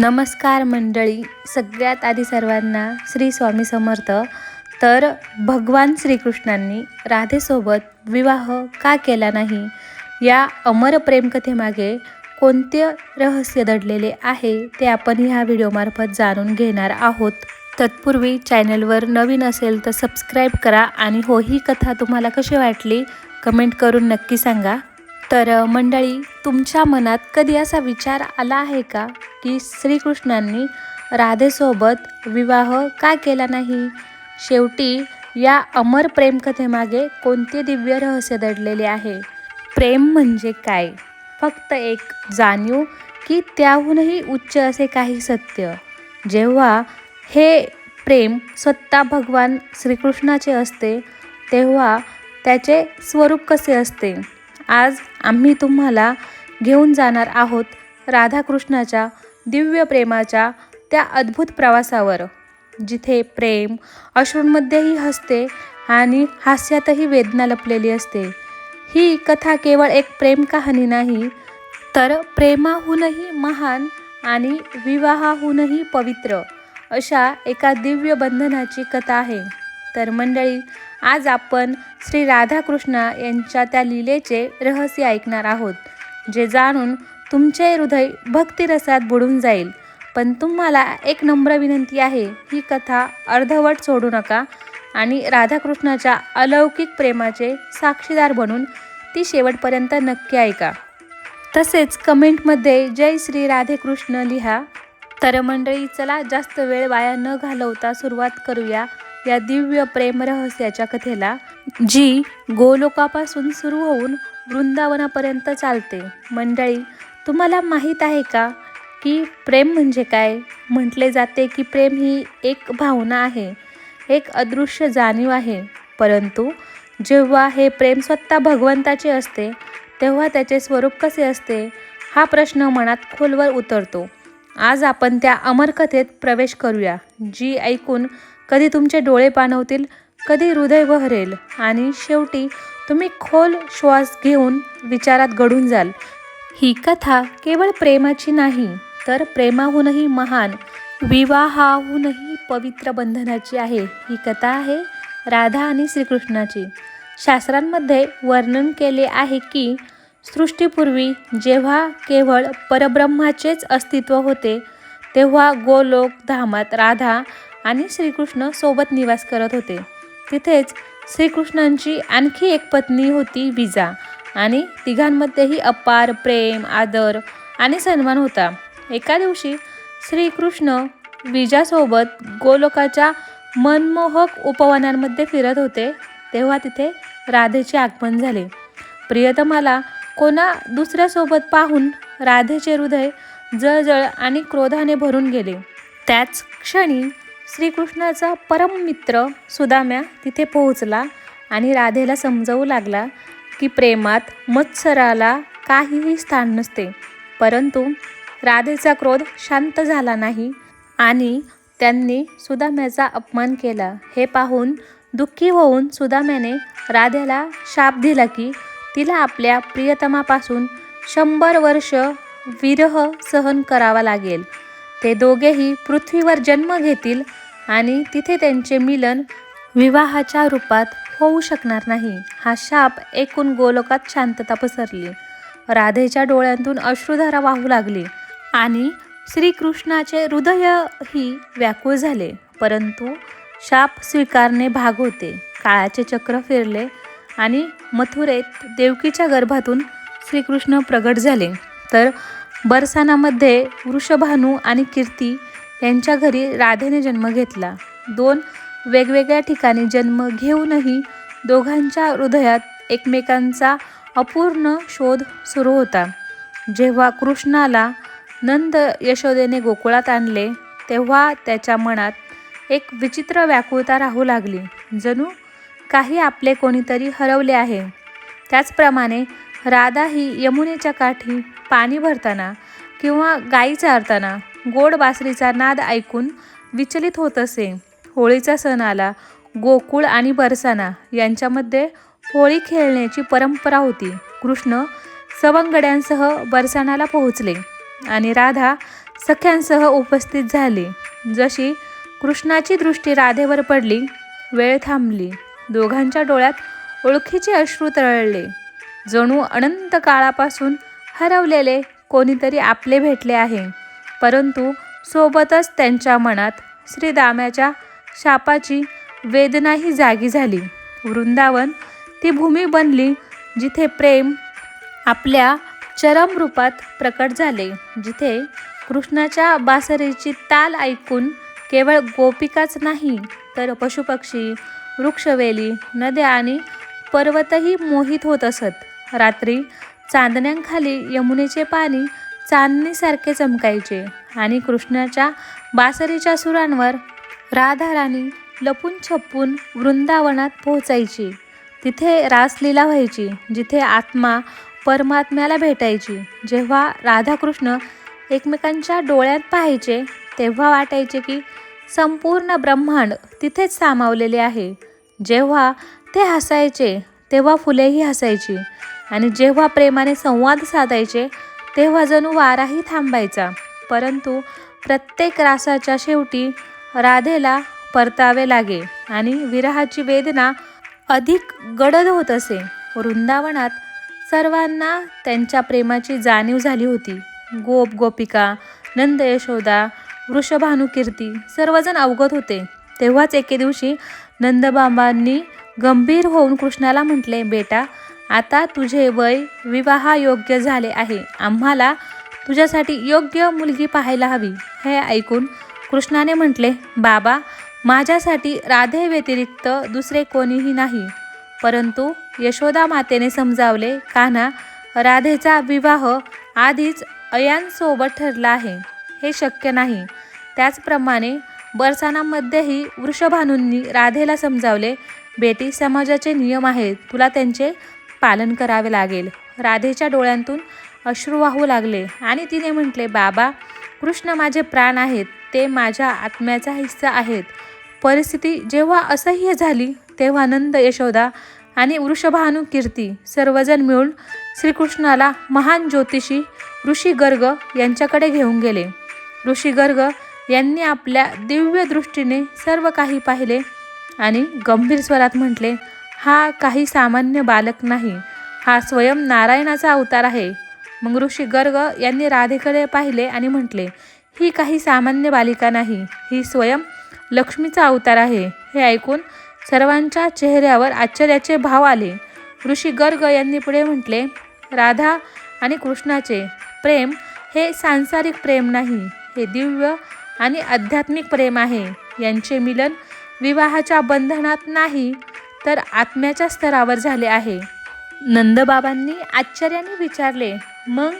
नमस्कार मंडळी सगळ्यात आधी सर्वांना श्री स्वामी समर्थ. तर भगवान श्रीकृष्णांनी राधेसोबत विवाह का केला नाही? या अमर प्रेमकथेमागे कोणते रहस्य दडलेले आहे ते आपण ह्या व्हिडिओमार्फत जाणून घेणार आहोत. तत्पूर्वी चॅनलवर नवीन असेल तर सबस्क्राईब करा आणि हो ही कथा तुम्हाला कशी वाटली कमेंट करून नक्की सांगा. तर मंडळी तुमच्या मनात कधी असा विचार आला आहे का की श्रीकृष्णांनी राधेसोबत विवाह का केला नाही? शेवटी या अमर प्रेमकथेमागे कोणते दिव्य रहस्य दडलेले आहे? प्रेम म्हणजे काय? फक्त एक जाणीव की त्याहूनही उच्च असे काही सत्य. जेव्हा हे प्रेम स्वतः भगवान श्रीकृष्णाचे असते तेव्हा त्याचे स्वरूप कसे असते? आज आम्ही तुम्हाला घेऊन जाणार आहोत राधाकृष्णाच्या दिव्य प्रेमाच्या त्या अद्भुत प्रवासावर जिथे प्रेम अश्रूंमध्येही हसते आणि हास्यातही वेदना लपलेली असते. ही कथा केवळ एक प्रेम कहाणी नाही तर प्रेमाहूनही महान आणि विवाहाहूनही पवित्र अशा एका दिव्य बंधनाची कथा आहे. तर मंडळी आज आपण श्री राधाकृष्ण यांच्या त्या लीलेचे रहस्य ऐकणार आहोत जे जाणून तुमचे हृदय भक्तिरसात बुडून जाईल. पण तुम्हाला एक नम्र विनंती आहे ही कथा अर्धवट सोडू नका आणि राधाकृष्णाच्या अलौकिक प्रेमाचे साक्षीदार बनून ती शेवटपर्यंत नक्की ऐका. तसेच कमेंटमध्ये जय श्री राधेकृष्ण लिहा. तर मंडळी चला जास्त वेळ वाया न घालवता सुरुवात करूया. या दिव्य प्रेम रहस्याच्या कथेला जी गोलोकापासून सुरू होऊन वृंदावनापर्यंत चालते. मंडळी तुम्हाला माहीत आहे का की प्रेम म्हणजे काय? म्हटले जाते की प्रेम ही एक भावना आहे एक अदृश्य जाणीव आहे. परंतु जेव्हा हे प्रेम स्वतः भगवंताचे असते तेव्हा त्याचे स्वरूप कसे असते हा प्रश्न मनात खोलवर उतरतो. आज आपण त्या अमर कथेत प्रवेश करूया जी ऐकून कधी तुमचे डोळे पाणवतील कधी हृदय बहरेल आणि शेवटी तुम्ही खोल श्वास घेऊन विचारात घडून जाल. ही कथा केवळ प्रेमाची नाही तर प्रेमाहूनही महान विवाहाहूनही पवित्र बंधनाची आहे. ही कथा आहे राधा आणि श्रीकृष्णाची. शास्त्रांमध्ये वर्णन केले आहे की सृष्टीपूर्वी जेव्हा केवळ परब्रह्माचेच अस्तित्व होते तेव्हा गोलोक धामात राधा आणि श्रीकृष्ण सोबत निवास करत होते. तिथेच श्रीकृष्णांची आणखी एक पत्नी होती विजा आणि तिघांमध्येही अपार प्रेम आदर आणि सन्मान होता. एका दिवशी श्रीकृष्ण विजासोबत गोलोकाच्या मनमोहक उपवनांमध्ये फिरत होते. तेव्हा तिथे राधेचे आगमन झाले. प्रियतमाला कोणा दुसऱ्यासोबत पाहून राधेचे हृदय जळजळ आणि क्रोधाने भरून गेले. त्याच क्षणी श्रीकृष्णाचा परममित्र सुदाम्या तिथे पोहोचला आणि राधेला समजवू लागला की प्रेमात मत्सराला काहीही स्थान नसते. परंतु राधेचा क्रोध शांत झाला नाही आणि त्यांनी सुदाम्याचा अपमान केला. हे पाहून दुःखी होऊन सुदाम्याने राधेला शाप दिला की तिला आपल्या प्रियतमापासून शंभर वर्ष विरह सहन करावा लागेल. ते दोघेही पृथ्वीवर जन्म घेतील आणि तिथे त्यांचे मिलन विवाहाच्या रूपात होऊ शकणार नाही. हा शाप एकूण गोलोकात शांतता पसरली. राधेच्या डोळ्यांतून अश्रुधारा वाहू लागली आणि श्रीकृष्णाचे हृदयही व्याकुळ झाले. परंतु शाप स्वीकारणे भाग होते. काळाचे चक्र फिरले आणि मथुरेत देवकीच्या गर्भातून श्रीकृष्ण प्रगट झाले. तर बरसानामध्ये वृषभानू आणि कीर्ती यांच्या घरी राधेने जन्म घेतला. दोन वेगवेगळ्या ठिकाणी जन्म घेऊनही दोघांच्या हृदयात एकमेकांचा अपूर्ण शोध सुरू होता. जेव्हा कृष्णाला नंद यशोदेने गोकुळात आणले तेव्हा त्याच्या मनात एक विचित्र व्याकुळता राहू लागली. जणू काही आपले कोणीतरी हरवले आहे. त्याचप्रमाणे राधा ही यमुनेच्या काठी पाणी भरताना किंवा गाई चारताना गोड बासरीचा नाद ऐकून विचलित होत असे. होळीचा सण आला. गोकुळ आणि बरसाना यांच्यामध्ये होळी खेळण्याची परंपरा होती. कृष्ण सवंगड्यांसह बरसानाला पोहोचले आणि राधा सख्यांसह उपस्थित झाली. जशी कृष्णाची दृष्टी राधेवर पडली वेळ थांबली. दोघांच्या डोळ्यात ओळखीचे अश्रू तरळले जणू अनंत काळापासून हरवलेले कोणीतरी आपले भेटले आहे. परंतु सोबतच त्यांच्या मनात श्रीदाम्याच्या शापाची वेदनाही जागी झाली. वृंदावन ती भूमी बनली जिथे प्रेम आपल्या चरम रूपात प्रकट झाले जिथे कृष्णाच्या बासरीची ताल ऐकून केवळ गोपिकाच नाही तर पशुपक्षी वृक्षवेली नद्या आणि पर्वतही मोहित होत असत. रात्री चांदण्यांखाली यमुनेचे पाणी चांदणीसारखे चमकायचे आणि कृष्णाच्या बासरीच्या सुरांवर राधाराणी लपून छपून वृंदावनात पोहोचायची. तिथे रासलीला व्हायची जिथे आत्मा परमात्म्याला भेटायची. जेव्हा राधाकृष्ण एकमेकांच्या डोळ्यात पाहायचे तेव्हा वाटायचे की संपूर्ण ब्रह्मांड तिथेच सामावलेले आहे. जेव्हा ते हसायचे तेव्हा फुलेही हसायची. आणि जेव्हा प्रेमाने संवाद साधायचे तेव्हा जणू वाराही थांबायचा. परंतु प्रत्येक रासाच्या शेवटी राधेला परतावे लागे आणि विरहाची वेदना अधिक गडद होत असे. वृंदावनात सर्वांना त्यांच्या प्रेमाची जाणीव झाली होती. गोप गोपिका नंद यशोदा वृषभानुकीर्ती सर्वजण अवगत होते. तेव्हाच एके दिवशी नंदबाबांनी गंभीर होऊन कृष्णाला म्हटले बेटा आता तुझे वय विवाहायोग्य झाले आहे. आम्हाला तुझ्यासाठी योग्य मुलगी पाहायला हवी हे ऐकून कृष्णाने म्हटले बाबा माझ्यासाठी राधे व्यतिरिक्त दुसरे कोणीही नाही. परंतु यशोदा मातेने समजावले कान्हा राधेचा विवाह आधीच अयांसोबत ठरला आहे. हे शक्य नाही. त्याचप्रमाणे बरसानामध्येही वृषभानूंनी राधेला समजावले बेटी समाजाचे नियम आहेत. तुला त्यांचे पालन करावे लागेल. राधेच्या डोळ्यांतून अश्रू वाहू लागले आणि तिने म्हटले बाबा कृष्ण माझे प्राण आहेत ते माझ्या आत्म्याचा हिस्सा आहेत. परिस्थिती जेव्हा असह्य झाली तेव्हा नंद यशोदा आणि वृषभानु कीर्ती सर्वजण मिळून श्रीकृष्णाला महान ज्योतिषी ऋषी गर्ग यांच्याकडे घेऊन गेले. ऋषी गर्ग यांनी आपल्या दिव्य दृष्टीने सर्व काही पाहिले आणि गंभीर स्वरात म्हटले हा काही सामान्य बालक नाही. हा स्वयं नारायणाचा अवतार आहे. मग ऋषी गर्ग यांनी राधेकडे पाहिले आणि म्हटले ही काही सामान्य बालिका नाही. ही स्वयं लक्ष्मीचा अवतार आहे. हे ऐकून सर्वांच्या चेहऱ्यावर आश्चर्याचे भाव आले. ऋषी गर्ग यांनी पुढे म्हटले राधा आणि कृष्णाचे प्रेम हे सांसारिक प्रेम नाही. हे दिव्य आणि आध्यात्मिक प्रेम आहे. यांचे मिलन विवाहाच्या बंधनात नाही. तर आत्म्याच्या स्तरावर झाले आहे. नंदबाबांनी आश्चर्याने विचारले मग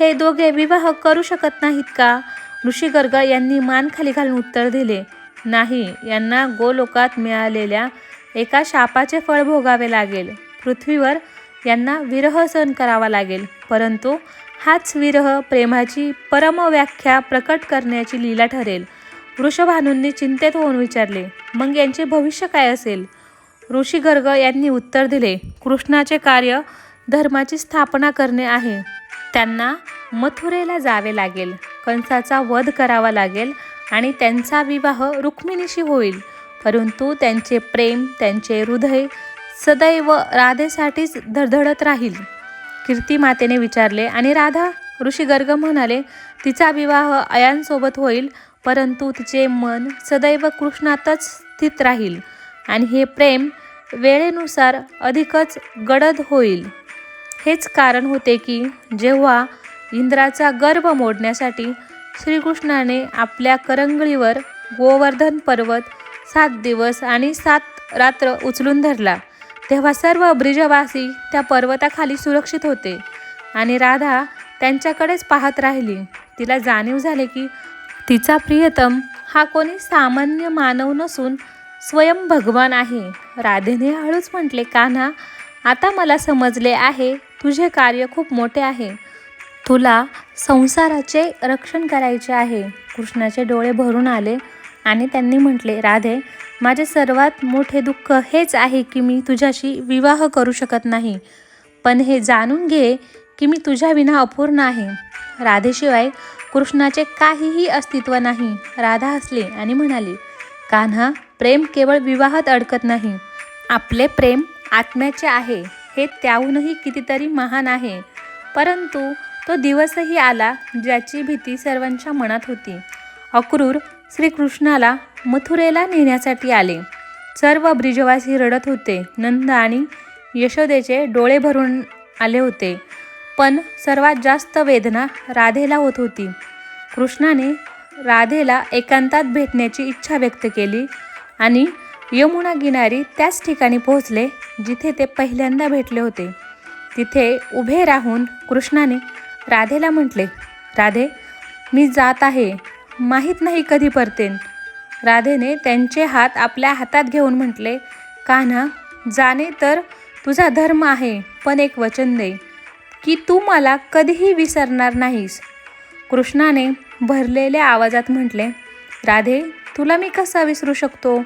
हे दोघे विवाह करू शकत नाहीत का? ऋषी गर्ग यांनी मान खाली घालून उत्तर दिले नाही यांना गोलोकात मिळालेल्या एका शापाचे फळ भोगावे लागेल. पृथ्वीवर यांना विरह सहन करावा लागेल परंतु हाच विरह प्रेमाची परमव्याख्या प्रकट करण्याची लीला ठरेल. वृषभानूंनी चिंतेत होऊन विचारले मग यांचे भविष्य काय असेल? ऋषी गर्ग यांनी उत्तर दिले कृष्णाचे कार्य धर्माची स्थापना करणे आहे. त्यांना मथुरेला जावे लागेल. कंसाचा वध करावा लागेल आणि त्यांचा विवाह रुक्मिणीशी होईल. परंतु त्यांचे प्रेम त्यांचे हृदय सदैव राधेसाठीच धडधडत राहील. कीर्ती मातेने विचारले आणि राधा? ऋषी गर्ग म्हणाले तिचा विवाह अयांसोबत होईल परंतु तिचे मन सदैव कृष्णातच स्थित राहील. आणि हे प्रेम वेळेनुसार अधिकच गडद होईल. हेच कारण होते की जेव्हा इंद्राचा गर्भ मोडण्यासाठी श्रीकृष्णाने आपल्या करंगळीवर गोवर्धन पर्वत सात दिवस आणि सात रात्र उचलून धरला तेव्हा सर्व ब्रिजवासी त्या पर्वताखाली सुरक्षित होते आणि राधा त्यांच्याकडेच पाहत राहिली. तिला जाणीव झाले की तिचा प्रियतम हा कोणी सामान्य मानव नसून स्वयं भगवान आहे. राधेने हळूच म्हटले कान्हा आता मला समजले आहे तुझे कार्य खूप मोठे आहे. तुला संसाराचे रक्षण करायचे आहे. कृष्णाचे डोळे भरून आले आणि त्यांनी म्हटले राधे माझे सर्वात मोठे दुःख हेच आहे की मी तुझ्याशी विवाह करू शकत नाही. पण हे जाणून घे की मी तुझ्या विना अपूर्ण आहे. राधेशिवाय कृष्णाचे काहीही अस्तित्व नाही. राधा हसली आणि म्हणाली कान्हा प्रेम केवळ विवाहात अडकत नाही. आपले प्रेम आत्म्याचे आहे हे त्याहूनही कितीतरी महान आहे. परंतु तो दिवसही आला ज्याची भीती सर्वांच्या मनात होती. अक्रूर श्रीकृष्णाला मथुरेला नेण्यासाठी आले. सर्व ब्रिजवासी रडत होते. नंद आणि यशोदेचे डोळे भरून आले होते. पण सर्वात जास्त वेदना राधेला होत होती. कृष्णाने राधेला एकांतात भेटण्याची इच्छा व्यक्त केली आणि यमुना किनारी त्याच ठिकाणी पोहोचले जिथे ते पहिल्यांदा भेटले होते. तिथे उभे राहून कृष्णाने राधेला म्हटले राधे मी जात आहे. माहीत नाही कधी परतेन. राधेने त्यांचे हात आपल्या हातात घेऊन म्हटले कान्हा जाणे तर तुझा धर्म आहे पण एक वचन दे की तू मला कधीही विसरणार नाहीस. कृष्णाने भरलेल्या आवाजात म्हटले राधे तुला मी कसा विसरू शकतो?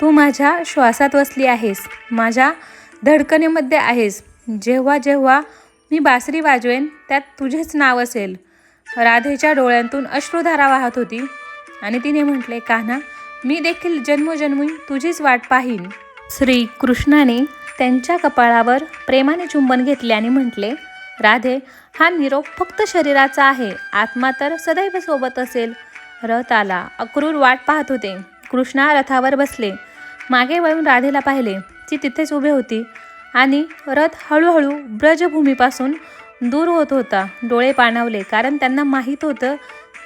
तू माझ्या श्वासात वसली आहेस माझ्या धडकणीमध्ये आहेस. जेव्हा जेव्हा मी बासरी वाजवेन त्यात तुझेच नाव असेल. राधेच्या डोळ्यांतून अश्रुधारा वाहत होती आणि तिने म्हटले कान्हा मी देखील जन्मोजन्मी तुझीच वाट पाहीन. श्री कृष्णाने त्यांच्या कपाळावर प्रेमाने चुंबन घेतले आणि म्हटले राधे हा निरोप फक्त शरीराचा आहे. आत्मा तर सदैव सोबत असेल. रथ आला. अक्रूर वाट पाहत होते. कृष्णा रथावर बसले. मागे वळून राधेला पाहिले. ती तिथेच उभी होती. आणि रथ हळूहळू ब्रजभूमीपासून दूर होत होता. डोळे पाणावले. कारण त्यांना माहीत होतं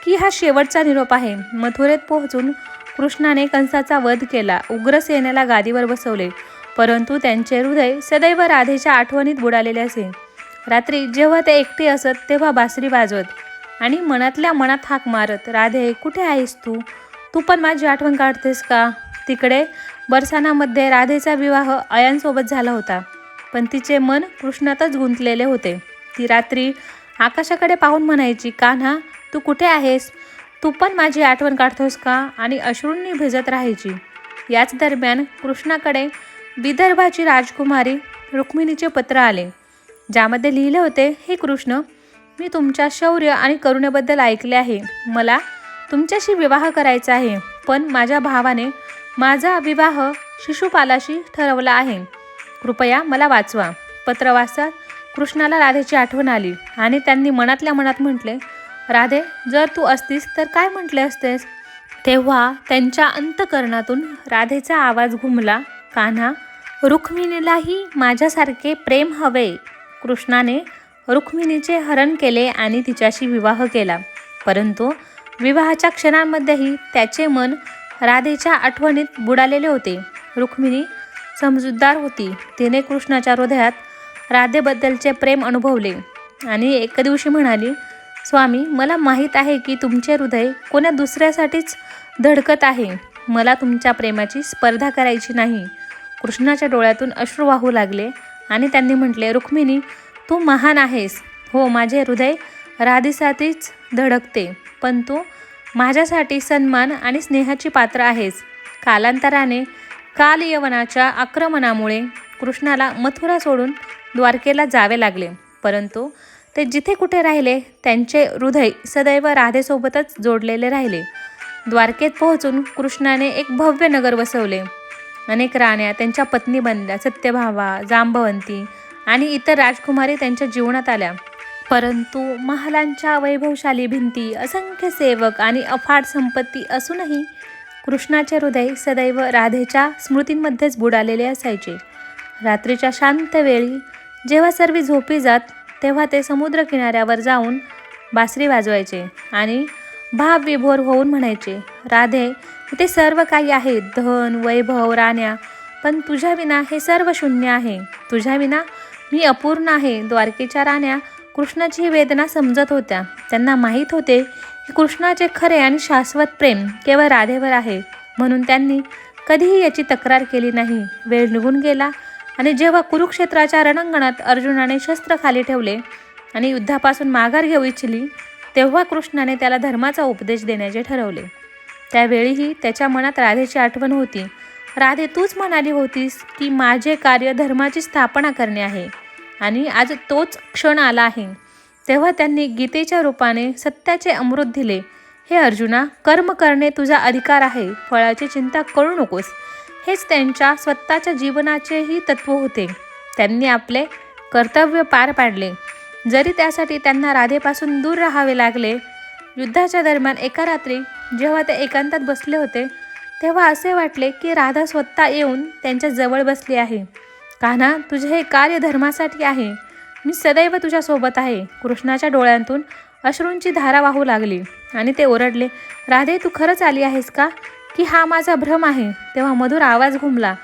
की हा शेवटचा निरोप आहे. मथुरेत पोहोचून कृष्णाने कंसाचा वध केला. उग्रसेनेला गादीवर बसवले. परंतु त्यांचे हृदय सदैव राधेच्या आठवणीत बुडालेले असे. रात्री जेव्हा ते एकटे असत तेव्हा बासरी वाजवत आणि मनातल्या मनात हाक मारत राधे कुठे आहेस तू? तू पण माझी आठवण काढतेस का? तिकडे बरसानामध्ये राधेचा विवाह अयांसोबत झाला होता पण तिचे मन कृष्णातच गुंतलेले होते. ती रात्री आकाशाकडे पाहून म्हणायची कान्हा तू कुठे आहेस? तू पण माझी आठवण काढतोस का? आणि अश्रूंनी भिजत राहायची. याच दरम्यान कृष्णाकडे विदर्भाची राजकुमारी रुक्मिणीचे पत्र आले. ज्यामध्ये लिहिले होते हे कृष्ण मी तुमच्या शौर्य आणि करुणेबद्दल ऐकले आहे. मला तुमच्याशी विवाह करायचा आहे पण माझ्या भावाने माझा विवाह शिशुपालाशी ठरवला आहे. कृपया मला वाचवा. पत्र वाचतात कृष्णाला राधेची आठवण आली आणि त्यांनी मनातल्या मनात म्हटले राधे जर तू असतीस तर काय म्हटले असतेस? तेव्हा त्यांच्या अंतकरणातून राधेचा आवाज घुमला कान्हा रुक्मिणीलाही माझ्यासारखे प्रेम हवे. कृष्णाने रुक्मिणीचे हरण केले आणि तिच्याशी विवाह केला. परंतु विवाहाच्या क्षणांमध्येही त्याचे मन राधेच्या आठवणीत बुडालेले होते. रुक्मिणी समजूतदार होती. तिने कृष्णाच्या हृदयात राधेबद्दलचे प्रेम अनुभवले आणि एके दिवशी म्हणाली स्वामी मला माहीत आहे की तुमचे हृदय कोण्या दुसऱ्यासाठीच धडकत आहे. मला तुमच्या प्रेमाची स्पर्धा करायची नाही. कृष्णाच्या डोळ्यातून अश्रू वाहू लागले आणि त्यांनी म्हटले रुक्मिणी तू महान आहेस. हो माझे हृदय राधेसाठीच धडकते पण तू माझ्यासाठी सन्मान आणि स्नेहाची पात्र आहेस. कालांतराने कालयवनाच्या आक्रमणामुळे कृष्णाला मथुरा सोडून द्वारकेला जावे लागले. परंतु ते जिथे कुठे राहिले त्यांचे हृदय सदैव राधेसोबतच जोडलेले राहिले. द्वारकेत पोहोचून कृष्णाने एक भव्य नगर वसवले. अनेक राण्या त्यांच्या पत्नी बनल्या सत्यभावा जांबवंती आणि इतर राजकुमारी त्यांच्या जीवनात आल्या. परंतु महालांच्या वैभवशाली भिंती असंख्य सेवक आणि अफाट संपत्ती असूनही कृष्णाचे हृदय सदैव राधेच्या स्मृतींमध्येच बुडालेले असायचे. रात्रीच्या शांत वेळी जेव्हा सर्व झोपी जात तेव्हा ते समुद्र किनाऱ्यावर जाऊन बासरी वाजवायचे आणि भाव विभोर होऊन म्हणायचे राधे इथे सर्व काही आहे. धन वैभव राण्या. पण तुझ्या विना हे सर्व शून्य आहे. तुझ्या विना मी अपूर्ण आहे. द्वारकेच्या राण्या कृष्णाची ही वेदना समजत होत्या. त्यांना माहीत होते की कृष्णाचे खरे आणि शाश्वत प्रेम केवळ राधेवर आहे. म्हणून त्यांनी कधीही याची तक्रार केली नाही. वेळ निघून गेला आणि जेव्हा कुरुक्षेत्राच्या रणांगणात अर्जुनाने शस्त्र खाली ठेवले आणि युद्धापासून माघार घेऊ इच्छिली तेव्हा कृष्णाने त्याला धर्माचा उपदेश देण्याचे ठरवले. त्यावेळीही त्याच्या मनात राधेची आठवण होती. राधे तूच म्हणाली होतीस की माझे कार्य धर्माची स्थापना करणे आहे आणि आज तोच क्षण आला आहे. तेव्हा त्यांनी गीतेच्या रूपाने सत्याचे अमृत दिले. हे अर्जुना कर्म करणे तुझा अधिकार आहे. फळाची चिंता करू नकोस. हेच त्यांच्या स्वतःच्या जीवनाचेही तत्व होते. त्यांनी आपले कर्तव्य पार पाडले. जरी त्यासाठी त्यांना राधेपासून दूर राहावे लागले युद्धाच्या दरम्यान एका रात्री जेव्हा ते एकांतात बसले होते तेव्हा असे वाटले की राधा स्वतः येऊन त्यांच्या जवळ बसली आहे. कान्हा तुझे हे कार्य धर्मासाठी आहे. मी सदैव तुझ्यासोबत आहे. कृष्णाच्या डोळ्यांतून अश्रूंची धारा वाहू लागली आणि ते ओरडले राधे तू खरंच आली आहेस का? की हा माझा भ्रम आहे? तेव्हा मधुर आवाज घुमला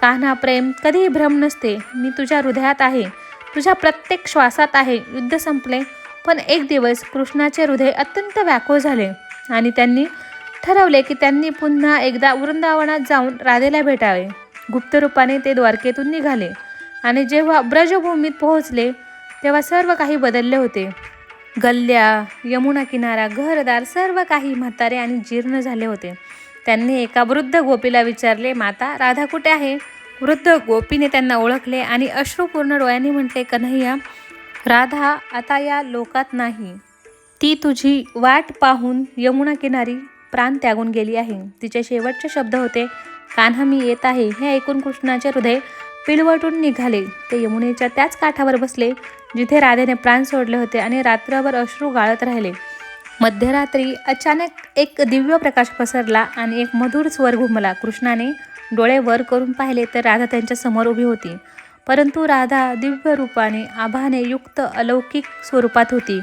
कान्हा प्रेम कधीही भ्रम नसते. मी तुझ्या हृदयात आहे. तुझ्या प्रत्येक श्वासात आहे. युद्ध संपले पण एक दिवस कृष्णाचे हृदय अत्यंत व्याकुळ झाले. आणि त्यांनी ठरवले की त्यांनी पुन्हा एकदा वृंदावनात जाऊन राधेला भेटावे. गुप्तरूपाने ते द्वारकेतून निघाले. आणि जेव्हा ब्रजभूमीत पोहोचले तेव्हा सर्व काही बदलले होते. गल्ल्या यमुना किनारा घरदार सर्व काही म्हातारे आणि जीर्ण झाले होते. त्यांनी एका वृद्ध गोपीला विचारले माता राधा कुठे आहे? वृद्ध गोपीने त्यांना ओळखले आणि अश्रुपूर्ण डोळ्यांनी म्हटले कन्हैया राधा आता या लोकात नाही. ती तुझी वाट पाहून यमुना किनारी प्राण त्यागून गेली आहे. तिचे शेवटचे शब्द होते कान्हा मी येत आहे. हे ऐकून कृष्णाचे हृदय पिळवटून निघाले. ते यमुनेच्या त्याच काठावर बसले जिथे राधेने प्राण सोडले होते आणि रात्रभर अश्रू गाळत राहिले. मध्यरात्री अचानक एक दिव्य प्रकाश पसरला आणि एक मधुर स्वर घुमला. कृष्णाने डोळे वर करून पाहिले तर राधा त्यांच्यासमोर उभी होती. परंतु राधा दिव्य रूपाने आभाने युक्त अलौकिक स्वरूपात होती.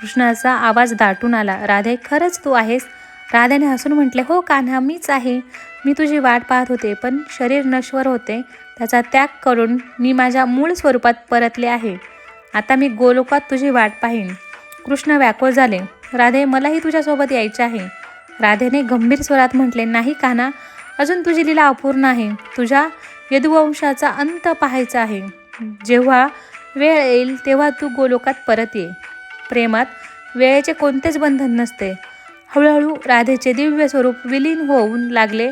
कृष्णाचा आवाज दाटून आला. राधे खरंच तू आहेस? राधाने हसून म्हटले हो कान्हा मीच आहे. मी तुझी वाट पाहत होते पण शरीर नश्वर होते. त्याचा त्याग करून मी माझ्या मूळ स्वरूपात परतले आहे. आता मी गोलोकात तुझी वाट पाहीन. कृष्ण व्याकुळ झाले. राधे मलाही तुझ्यासोबत यायचे आहे. राधेने गंभीर स्वरात म्हटले नाही कान्हा अजून तुझी लीला अपूर्ण आहे. तुझ्या यदुवंशाचा अंत पाहायचा आहे. जेव्हा वेळ येईल तेव्हा तू गोलोकात परत ये. प्रेमात वेळेचे कोणतेच बंधन नसते. हळूहळू राधेचे दिव्य स्वरूप विलीन होऊन लागले.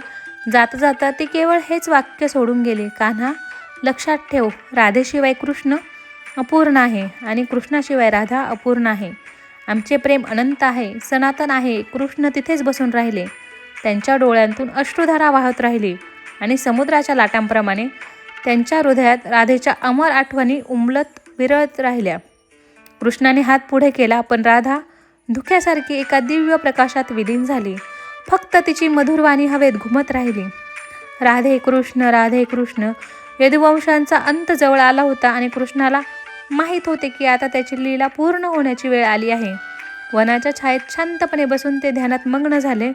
जाता जाता ती केवळ हेच वाक्य सोडून गेली. कान्हा लक्षात ठेव राधेशिवाय कृष्ण अपूर्ण आहे आणि कृष्णाशिवाय राधा अपूर्ण आहे. आमचे प्रेम अनंत आहे सनातन आहे कृष्ण तिथेच बसून राहिले. त्यांच्या डोळ्यांतून अश्रुधारा वाहत राहिली आणि समुद्राच्या लाटांप्रमाणे त्यांच्या हृदयात राधेच्या अमर आठवणी उमलत विरळत राहिल्या. कृष्णाने हात पुढे केला पण राधा धुक्यासारखी एका दिव्य प्रकाशात विलीन झाली. फक्त तिची मधुरवाणी हवेत घुमत राहिली. राधे कृष्ण राधे कृष्ण यदुवंशांचा अंत जवळ आला होता आणि कृष्णाला माहीत होते की आता त्याची लीला पूर्ण होण्याची वेळ आली आहे. वनाच्या छायेत शांतपणे बसून ते ध्यानात मग्न झाले.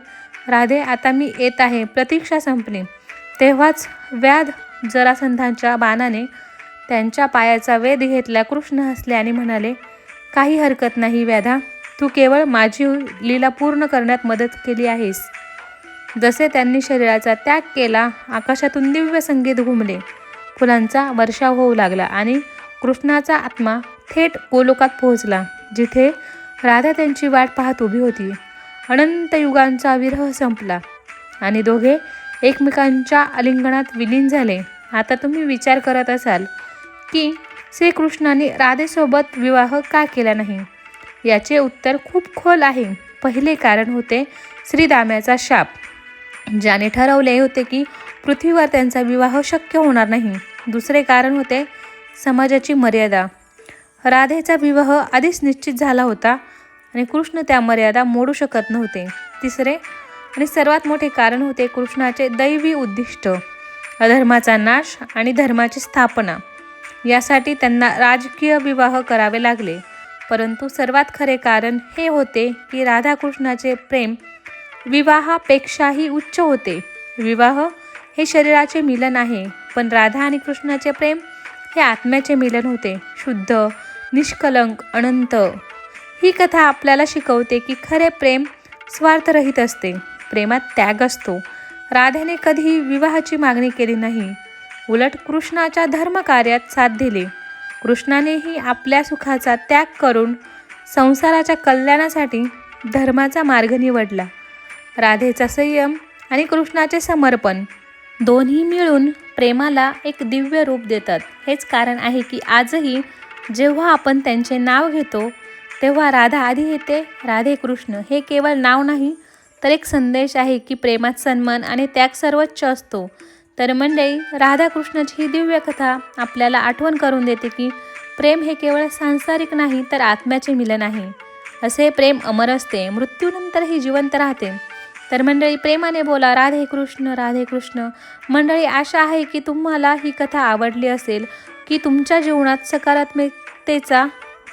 राधे आता मी येत आहे. प्रतीक्षा संपली. तेव्हाच व्याध जरासंधांच्या बाणाने त्यांच्या पायाचा वेध घेतला. कृष्ण हसले आणि म्हणाले काही हरकत नाही व्याधा. तू केवळ माझी लीला पूर्ण करण्यात मदत केली आहेस. जसे त्यांनी शरीराचा त्याग केला आकाशातून दिव्य संगीत घुमले. फुलांचा वर्षाव होऊ लागला आणि कृष्णाचा आत्मा थेट गोलोकात पोहोचला जिथे राधा त्यांची वाट पाहत उभी होती. अनंत युगांचा विरह संपला आणि दोघे एकमेकांच्या आलिंगणात विलीन झाले. आता तुम्ही विचार करत असाल की श्रीकृष्णाने राधेसोबत विवाह का केला नाही? याचे उत्तर खूप खोल आहे. पहिले कारण होते श्रीदाम्याचा शाप. ज्याने ठरवले होते की पृथ्वीवर त्यांचा विवाह शक्य होणार नाही. दुसरे कारण होते समाजाची मर्यादा. राधेचा विवाह आधीच निश्चित झाला होता आणि कृष्ण त्या मर्यादा मोडू शकत नव्हते. तिसरे आणि सर्वात मोठे कारण होते कृष्णाचे दैवी उद्दिष्ट. अधर्माचा नाश आणि धर्माची स्थापना. यासाठी त्यांना राजकीय विवाह करावे लागले. परंतु सर्वात खरे कारण हे होते की राधाकृष्णाचे प्रेम विवाहापेक्षाही उच्च होते. विवाह हे शरीराचे मिलन आहे पण राधा आणि कृष्णाचे प्रेम हे आत्म्याचे मिलन होते. शुद्ध निष्कलंक अनंत. ही कथा आपल्याला शिकवते की खरे प्रेम स्वार्थरहित असते. प्रेमात त्याग असतो. राधाने कधीही विवाहाची मागणी केली नाही. उलट कृष्णाच्या धर्मकार्यात साथ दिली. कृष्णानेही आपल्या सुखाचा त्याग करून संसाराच्या कल्याणासाठी धर्माचा मार्ग निवडला. राधेचा संयम आणि कृष्णाचे समर्पण दोन्ही मिळून प्रेमाला एक दिव्य रूप देतात. हेच कारण आहे की आजही जेव्हा आपण त्यांचे नाव घेतो तेव्हा राधा आधी येते राधे कृष्ण हे केवळ नाव नाही तर एक संदेश आहे की प्रेमात सन्मान आणि त्याग सर्वोच्च असतो. तर मंडळी राधाकृष्णाची ही दिव्य कथा आपल्याला आठवण करून देते की प्रेम हे केवळ सांसारिक नाही तर आत्म्याचे मिलन आहे. असे प्रेम अमर असते मृत्यूनंतरही जिवंत राहते. तर मंडळी प्रेमाने बोला राधे कृष्ण राधे कृष्ण. मंडळी आशा आहे की तुम्हाला ही कथा आवडली असेल की तुमच्या जीवनात सकारात्मकतेचा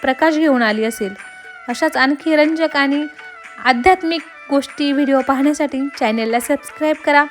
प्रकाश घेऊन आली असेल. अशाच आणखी रंजक आणि आध्यात्मिक गोष्टी व्हिडिओ पाहण्यासाठी चॅनेलला सबस्क्राईब करा.